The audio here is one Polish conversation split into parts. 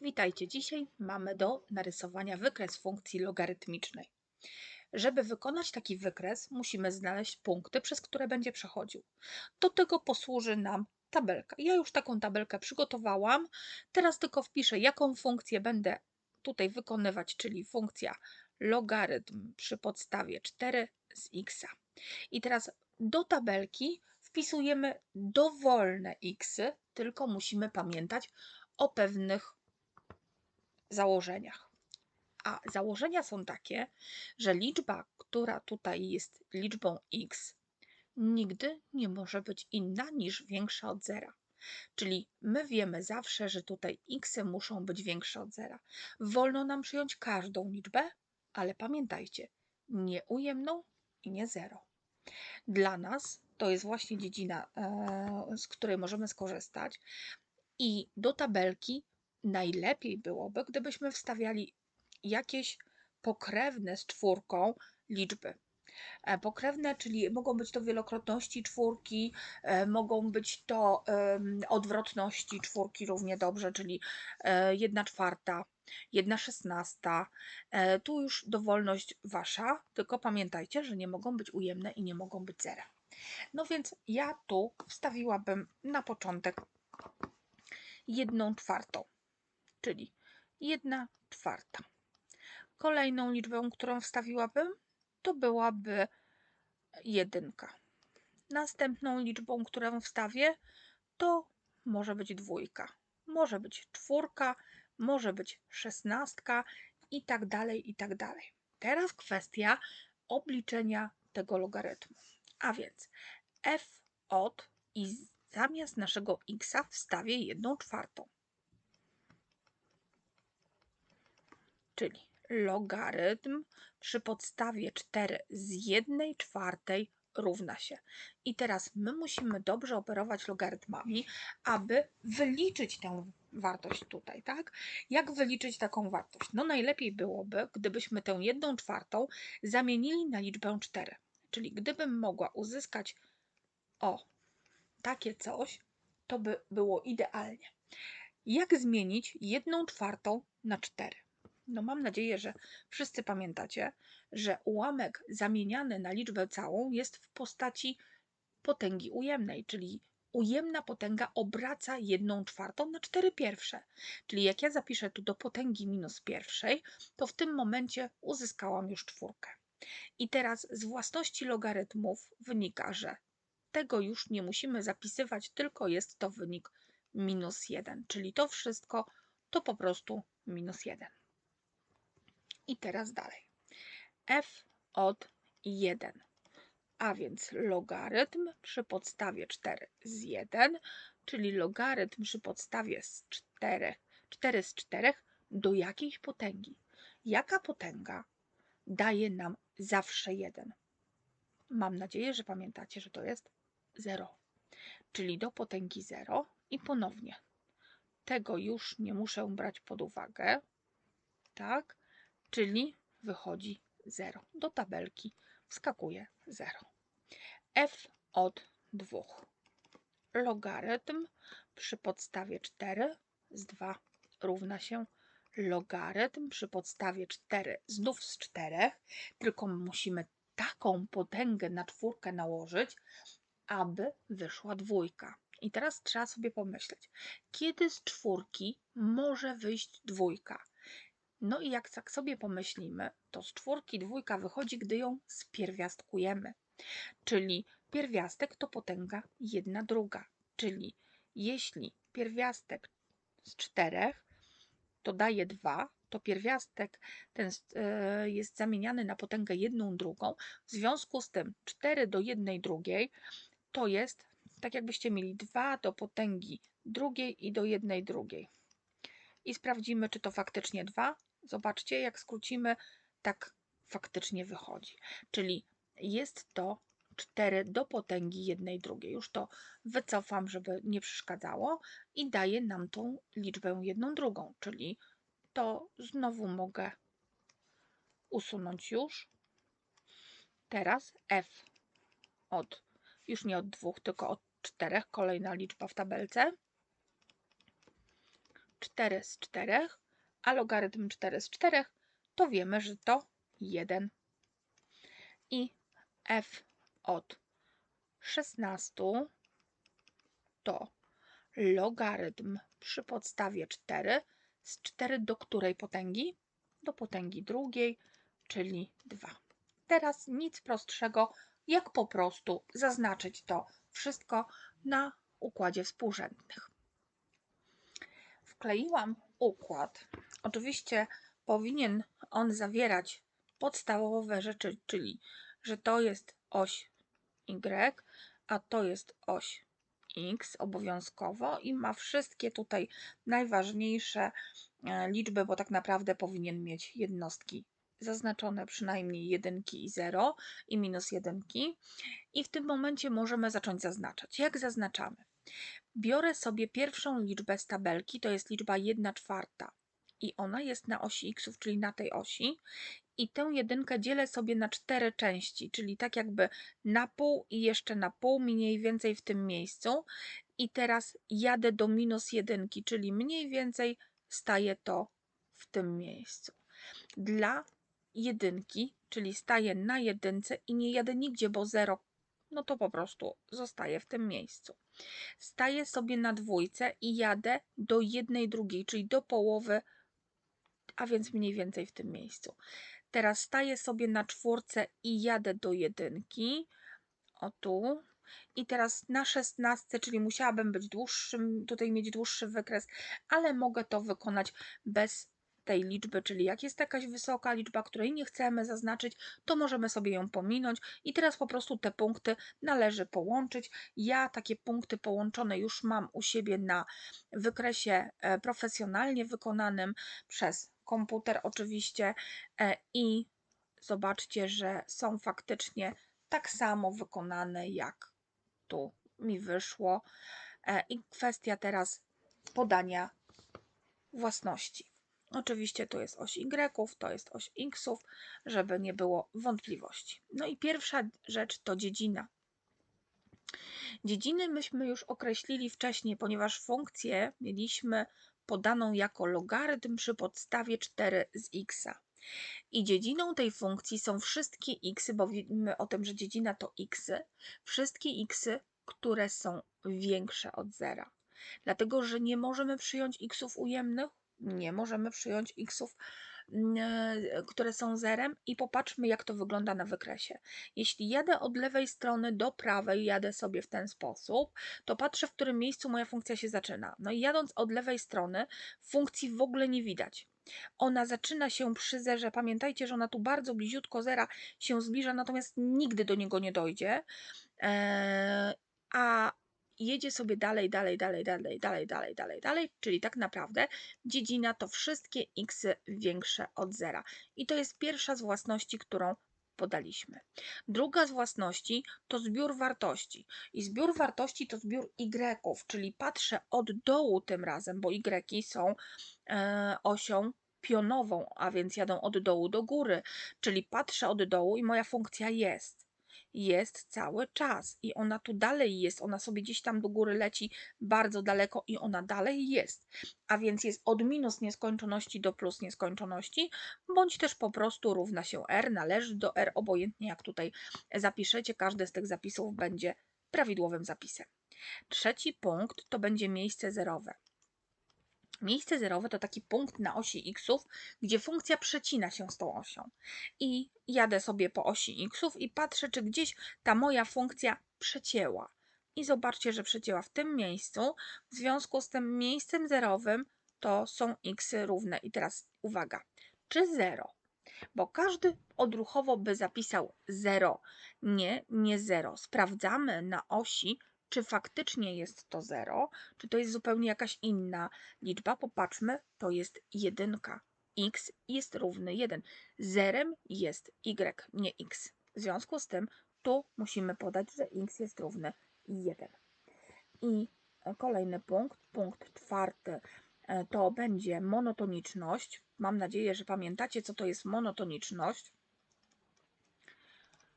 Witajcie. Dzisiaj mamy do narysowania wykres funkcji logarytmicznej. Żeby wykonać taki wykres, musimy znaleźć punkty, przez które będzie przechodził. Do tego posłuży nam tabelka. Ja już taką tabelkę przygotowałam. Teraz tylko wpiszę, jaką funkcję będę tutaj wykonywać, czyli funkcja logarytm przy podstawie 4 z x. I teraz do tabelki wpisujemy dowolne x, tylko musimy pamiętać o pewnych założeniach. A założenia są takie, że liczba, która tutaj jest liczbą x, nigdy nie może być inna niż większa od zera. Czyli my wiemy zawsze, że tutaj x muszą być większe od zera. Wolno nam przyjąć każdą liczbę, ale pamiętajcie, nie ujemną i nie zero. Dla nas to jest właśnie dziedzina, e, z której możemy skorzystać. I do tabelki najlepiej byłoby, gdybyśmy wstawiali jakieś pokrewne z czwórką liczby. E, pokrewne, czyli mogą być to wielokrotności czwórki, e, mogą być to odwrotności czwórki równie dobrze, czyli e, jedna czwarta, jedna szesnasta. Tu już dowolność wasza, tylko pamiętajcie, że nie mogą być ujemne i nie mogą być zera. No więc ja tu wstawiłabym na początek jedną czwartą czyli 1 czwarta. Kolejną liczbą, którą wstawiłabym, to byłaby jedynka. Następną liczbą, którą wstawię, to może być dwójka, może być czwórka, może być szesnastka i tak dalej, i tak dalej. Teraz kwestia obliczenia tego logarytmu. A więc f od i zamiast naszego x wstawię jedną czwartą. Czyli logarytm przy podstawie 4 z 1 czwartej równa się. I teraz my musimy dobrze operować logarytmami, aby wyliczyć tę wartość tutaj, tak? Jak wyliczyć taką wartość? No najlepiej byłoby, gdybyśmy tę 1 czwartą zamienili na liczbę 4. Czyli gdybym mogła uzyskać o takie coś, to by było idealnie. Jak zmienić 1 czwartą na 4? No mam nadzieję, że wszyscy pamiętacie, że ułamek zamieniany na liczbę całą jest w postaci potęgi ujemnej, czyli ujemna potęga obraca jedną czwartą na cztery pierwsze. Czyli jak ja zapiszę tu do potęgi minus pierwszej, to w tym momencie uzyskałam już czwórkę. I teraz z własności logarytmów wynika, że tego już nie musimy zapisywać, tylko jest to wynik minus 1, czyli to wszystko to po prostu minus 1. I teraz dalej. f od 1. A więc logarytm przy podstawie 4 z 1, czyli logarytm przy podstawie z 4, 4 z 4 do jakiejś potęgi. Jaka potęga daje nam zawsze 1? Mam nadzieję, że pamiętacie, że to jest 0. Czyli do potęgi 0 i ponownie. Tego już nie muszę brać pod uwagę. Tak? Czyli wychodzi 0. Do tabelki wskakuje 0. f od 2. Logarytm przy podstawie 4 z 2 równa się logarytm przy podstawie 4 znów z 4, tylko musimy taką potęgę na czwórkę nałożyć, aby wyszła dwójka. I teraz trzeba sobie pomyśleć, kiedy z czwórki może wyjść dwójka? No i jak tak sobie pomyślimy, to z czwórki dwójka wychodzi, gdy ją spierwiastkujemy. Czyli pierwiastek to potęga jedna druga. Czyli jeśli pierwiastek z czterech to daje dwa, to pierwiastek ten e, jest zamieniany na potęgę jedną drugą. W związku z tym 4 do jednej drugiej to jest tak jakbyście mieli 2 do potęgi drugiej i do jednej drugiej. I sprawdzimy, czy to faktycznie 2, Zobaczcie, jak skrócimy, tak faktycznie wychodzi. Czyli jest to 4 do potęgi jednej drugiej. Już to wycofam, żeby nie przeszkadzało i daje nam tą liczbę jedną drugą, czyli to znowu mogę usunąć już. Teraz f od, już nie od dwóch, tylko od czterech, kolejna liczba w tabelce. 4 z 4, a logarytm 4 z 4 to wiemy, że to 1. I f od 16 to logarytm przy podstawie 4 z 4 do której potęgi? Do potęgi drugiej, czyli 2. Teraz nic prostszego, jak po prostu zaznaczyć to wszystko na układzie współrzędnych. Wkleiłam układ. Oczywiście powinien on zawierać podstawowe rzeczy, czyli że to jest oś Y, a to jest oś X obowiązkowo i ma wszystkie tutaj najważniejsze e, liczby, bo tak naprawdę powinien mieć jednostki zaznaczone przynajmniej jedynki i 0 i minus jedynki. I w tym momencie możemy zacząć zaznaczać. Jak zaznaczamy? Biorę sobie pierwszą liczbę z tabelki, to jest liczba 1 czwarta i ona jest na osi x, czyli na tej osi. I tę jedynkę dzielę sobie na cztery części, czyli tak jakby na pół i jeszcze na pół, mniej więcej w tym miejscu. I teraz jadę do minus jedynki, czyli mniej więcej staje to w tym miejscu. Dla jedynki, czyli staję na jedynce i nie jadę nigdzie, bo zero, no to po prostu zostaje w tym miejscu. Staję sobie na dwójce i jadę do jednej drugiej, czyli do połowy, a więc mniej więcej w tym miejscu. Teraz staję sobie na czwórce i jadę do jedynki. O tu. I teraz na szesnastce, czyli musiałabym być dłuższym, tutaj mieć dłuższy wykres, ale mogę to wykonać bez tej liczby, czyli jak jest jakaś wysoka liczba, której nie chcemy zaznaczyć, to możemy sobie ją pominąć i teraz po prostu te punkty należy połączyć. Ja takie punkty połączone już mam u siebie na wykresie e, profesjonalnie wykonanym przez komputer oczywiście e, i zobaczcie, że są faktycznie tak samo wykonane jak tu mi wyszło. E, I kwestia teraz podania własności. Oczywiście tu jest oś Y, to jest oś X, żeby nie było wątpliwości. No i pierwsza rzecz to dziedzina. Dziedziny myśmy już określili wcześniej, ponieważ funkcję mieliśmy podaną jako logarytm przy podstawie 4 z x. I dziedziną tej funkcji są wszystkie x, bo wiemy o tym, że dziedzina to x, wszystkie x, które są większe od zera. Dlatego, że nie możemy przyjąć xów ujemnych, nie możemy przyjąć xów mm, e, które są zerem i popatrzmy jak to wygląda na wykresie. Jeśli jadę od lewej strony do prawej, jadę sobie w ten sposób, to patrzę w którym miejscu moja funkcja się zaczyna. No i jadąc od lewej strony funkcji w ogóle nie widać. Ona zaczyna się przy zerze. Pamiętajcie, że ona tu bardzo bliziutko zera się zbliża, natomiast nigdy do niego nie dojdzie. Eee, a jedzie sobie dalej, dalej, dalej, dalej, dalej, dalej, dalej, dalej, czyli tak naprawdę dziedzina to wszystkie x większe od zera. I to jest pierwsza z własności, którą podaliśmy. Druga z własności to zbiór wartości. I zbiór wartości to zbiór y, czyli patrzę od dołu tym razem, bo y są e, osią pionową, a więc jadą od dołu do góry, czyli patrzę od dołu i moja funkcja jest jest cały czas i ona tu dalej jest, ona sobie gdzieś tam do góry leci bardzo daleko i ona dalej jest. A więc jest od minus nieskończoności do plus nieskończoności, bądź też po prostu równa się r, należy do r, obojętnie jak tutaj zapiszecie, każdy z tych zapisów będzie prawidłowym zapisem. Trzeci punkt to będzie miejsce zerowe. Miejsce zerowe to taki punkt na osi x, gdzie funkcja przecina się z tą osią. I jadę sobie po osi x i patrzę, czy gdzieś ta moja funkcja przecięła. I zobaczcie, że przecięła w tym miejscu. W związku z tym miejscem zerowym to są x równe. I teraz uwaga, czy 0? Bo każdy odruchowo by zapisał 0. Nie, nie 0. Sprawdzamy na osi czy faktycznie jest to 0, czy to jest zupełnie jakaś inna liczba. Popatrzmy, to jest jedynka. x jest równy 1. Zerem jest y, nie x. W związku z tym tu musimy podać, że x jest równy 1. I kolejny punkt, punkt czwarty, e, to będzie monotoniczność. Mam nadzieję, że pamiętacie, co to jest monotoniczność.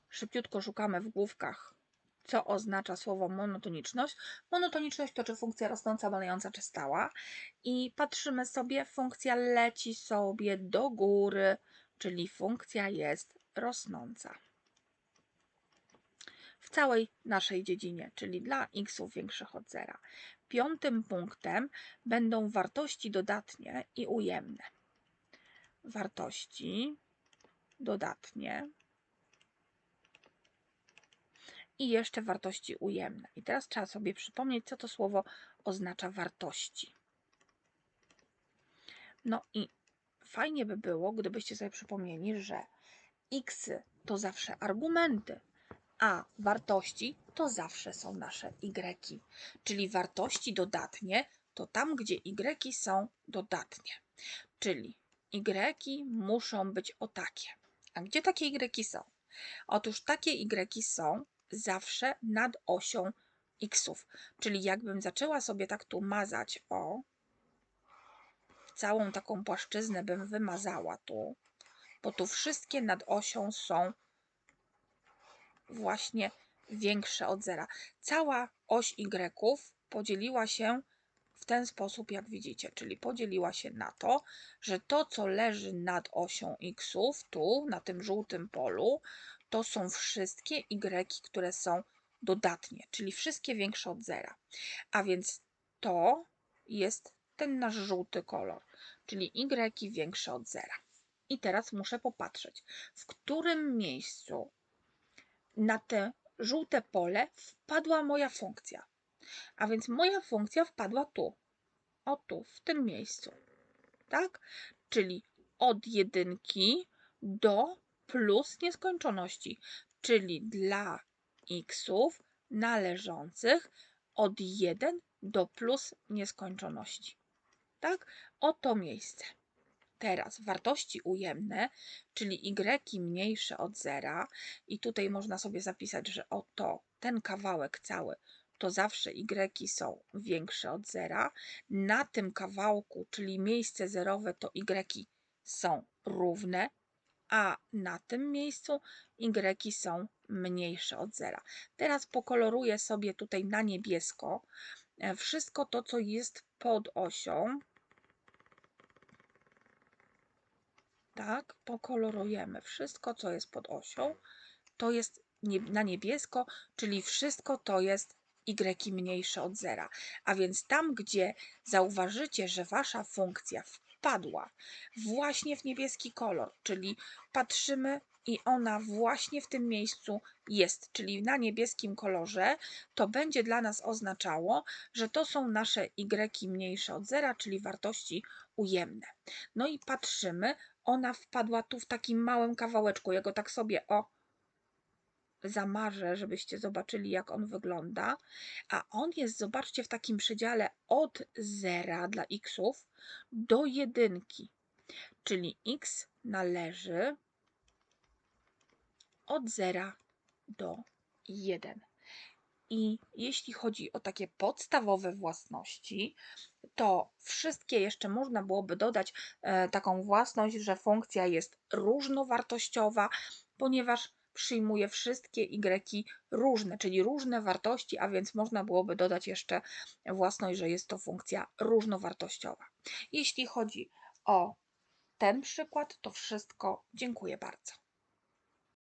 Szybciutko szukamy w główkach co oznacza słowo monotoniczność. Monotoniczność to czy funkcja rosnąca, malejąca, czy stała. I patrzymy sobie, funkcja leci sobie do góry, czyli funkcja jest rosnąca. W całej naszej dziedzinie, czyli dla xów większych od zera. Piątym punktem będą wartości dodatnie i ujemne. Wartości dodatnie i jeszcze wartości ujemne. I teraz trzeba sobie przypomnieć, co to słowo oznacza wartości. No i fajnie by było, gdybyście sobie przypomnieli, że x to zawsze argumenty, a wartości to zawsze są nasze y. Czyli wartości dodatnie to tam, gdzie y są dodatnie. Czyli y muszą być o takie. A gdzie takie y są? Otóż takie y są zawsze nad osią xów. Czyli jakbym zaczęła sobie tak tu mazać o całą taką płaszczyznę bym wymazała tu, bo tu wszystkie nad osią są właśnie większe od zera. Cała oś y podzieliła się w ten sposób, jak widzicie, czyli podzieliła się na to, że to, co leży nad osią xów, tu na tym żółtym polu, to są wszystkie y, które są dodatnie, czyli wszystkie większe od zera. A więc to jest ten nasz żółty kolor, czyli y większe od zera. I teraz muszę popatrzeć, w którym miejscu na te żółte pole wpadła moja funkcja. A więc moja funkcja wpadła tu. O tu, w tym miejscu. Tak? Czyli od jedynki do plus nieskończoności, czyli dla xów należących od 1 do plus nieskończoności. Tak? Oto miejsce. Teraz wartości ujemne, czyli y mniejsze od zera i tutaj można sobie zapisać, że oto ten kawałek cały to zawsze y są większe od zera. Na tym kawałku, czyli miejsce zerowe, to y są równe, a na tym miejscu y są mniejsze od zera. Teraz pokoloruję sobie tutaj na niebiesko e, wszystko to, co jest pod osią. Tak, pokolorujemy wszystko, co jest pod osią. To jest na niebiesko, czyli wszystko to jest y mniejsze od zera. A więc tam, gdzie zauważycie, że wasza funkcja wpadła właśnie w niebieski kolor, czyli patrzymy i ona właśnie w tym miejscu jest, czyli na niebieskim kolorze, to będzie dla nas oznaczało, że to są nasze y mniejsze od zera, czyli wartości ujemne. No i patrzymy, ona wpadła tu w takim małym kawałeczku. Ja go tak sobie o zamarzę, żebyście zobaczyli, jak on wygląda. A on jest, zobaczcie, w takim przedziale od zera dla xów do jedynki. Czyli x należy od zera do 1. I jeśli chodzi o takie podstawowe własności, to wszystkie jeszcze można byłoby dodać e, taką własność, że funkcja jest różnowartościowa, ponieważ przyjmuje wszystkie y różne, czyli różne wartości, a więc można byłoby dodać jeszcze własność, że jest to funkcja różnowartościowa. Jeśli chodzi o ten przykład, to wszystko. Dziękuję bardzo.